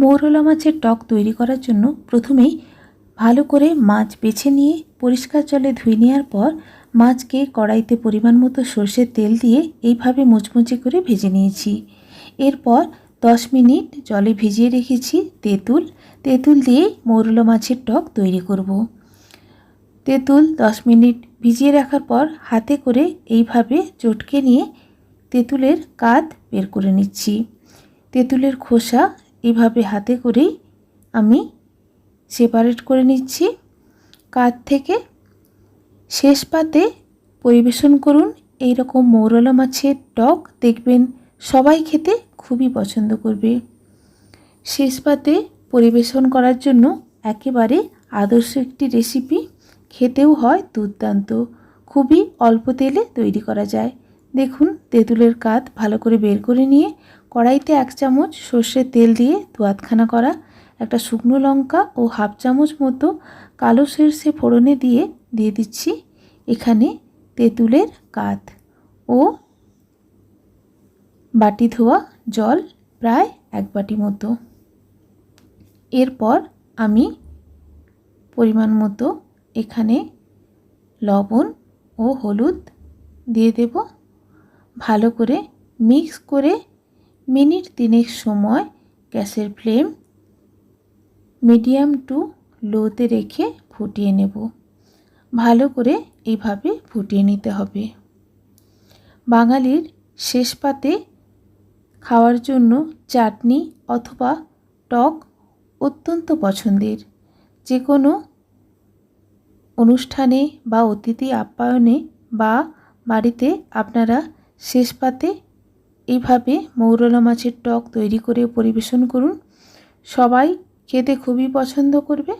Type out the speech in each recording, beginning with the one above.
মৌরলা মাছের টক তৈরি করার জন্য প্রথমেই ভালো করে মাছ বেছে নিয়ে পরিষ্কার জলে ধুয়ে নেওয়ার পর মাছকে কড়াইতে পরিমাণ মতো সর্ষের তেল দিয়ে এইভাবে মুচমুচে করে ভেজে নিয়েছি। এরপর দশ মিনিট জলে ভিজিয়ে রেখেছি তেঁতুল। তেঁতুল দিয়ে মৌরলা মাছের টক তৈরি করব। তেঁতুল দশ মিনিট ভিজিয়ে রাখার পর হাতে করে এইভাবে চটকে নিয়ে তেঁতুলের কাত বের করে নিচ্ছি। তেঁতুলের খোসা এভাবে হাতে করেই আমি সেপারেট করে নিচ্ছি। কাত থেকে শেষ পাতে পরিবেশন করুন। এই রকম মৌরলা মাছের টক দেখবেন সবাই খেতে খুবই পছন্দ করবে। শেষ পাতে পরিবেশন করার জন্য একেবারে আদর্শ একটি রেসিপি খেতেও হয় দুর্দান্ত। খুবই অল্প তেলে তৈরি করা যায়। দেখুন তেঁতুলের কাত ভালো করে বের করে নিয়ে কড়াইতে এক চামচ সর্ষের তেল দিয়ে দুয়াতখানা করা, একটা শুকনো লঙ্কা ও হাফ চামচ মতো কালো সর্ষে ফোড়নে দিয়ে দিয়ে দিচ্ছি এখানে তেঁতুলের কাত ও বাটি ধোয়া জল প্রায় এক বাটি মতো। এরপর আমি পরিমাণ মতো এখানে লবণ ও হলুদ দিয়ে দেব। ভালো করে মিক্স করে মিনিট তিনেক সময় গ্যাসের ফ্লেম মিডিয়াম টু লোতে রেখে ফুটিয়ে নেব। ভালো করে এইভাবে ফুটিয়ে নিতে হবে। বাঙালির শেষ পাতে খাওয়ার জন্য চাটনি অথবা টক অত্যন্ত পছন্দের। যে কোনো অনুষ্ঠানে বা অতিথি আপ্যায়নে বা বাড়িতে আপনারা শেষ পাতে এইভাবে মৌরলা মাছের টক তৈরি করে পরিবেশন করুন। সবাই খেতে খুবই পছন্দ করবে।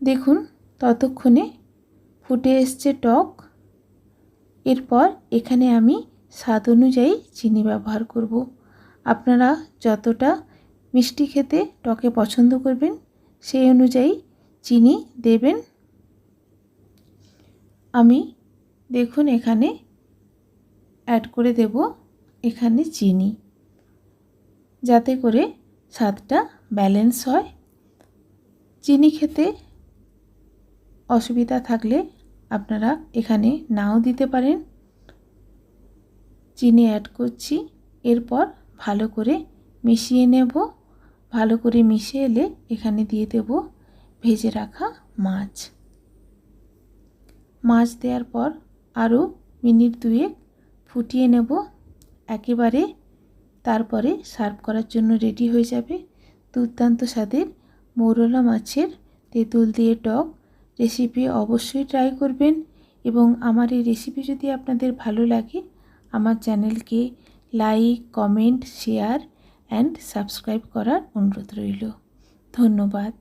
দেখুন, ততক্ষণে ফুটে এসছে টক। এরপর এখানে আমি স্বাদ অনুযায়ী চিনি ব্যবহার করব। আপনারা যতটা মিষ্টি খেতে টকে পছন্দ করবেন, সেই অনুযায়ী চিনি দেবেন। আমি দেখুন এখানে অ্যাড করে দেব। এখানে চিনি। যাতে করে স্বাদটা ব্যালেন্স হয়। চিনি খেতে অসুবিধা থাকলে আপনারা এখানে নাও দিতে পারেন। চিনি অ্যাড করছি, এরপর ভালো করে মিশিয়ে নেব। ভালো করে মিশিয়ে এলে এখানে দিয়ে দেব ভেজে রাখা মাছ। মাছ দেওয়ার পর আরও মিনিট দুয়েক ফুটিয়ে নেব। একেবারে তারপরে সার্ভ করার জন্য রেডি হয়ে যাবে। দুর্দান্ত স্বাদের মৌরলা মাছের তেঁতুল দিয়ে টক রেসিপি অবশ্যই ট্রাই করবেন এবং আমার এই রেসিপি যদি আপনাদের ভালো লাগে, আমার চ্যানেলকে like comment share and subscribe করার অনুরোধ রইল। ধন্যবাদ।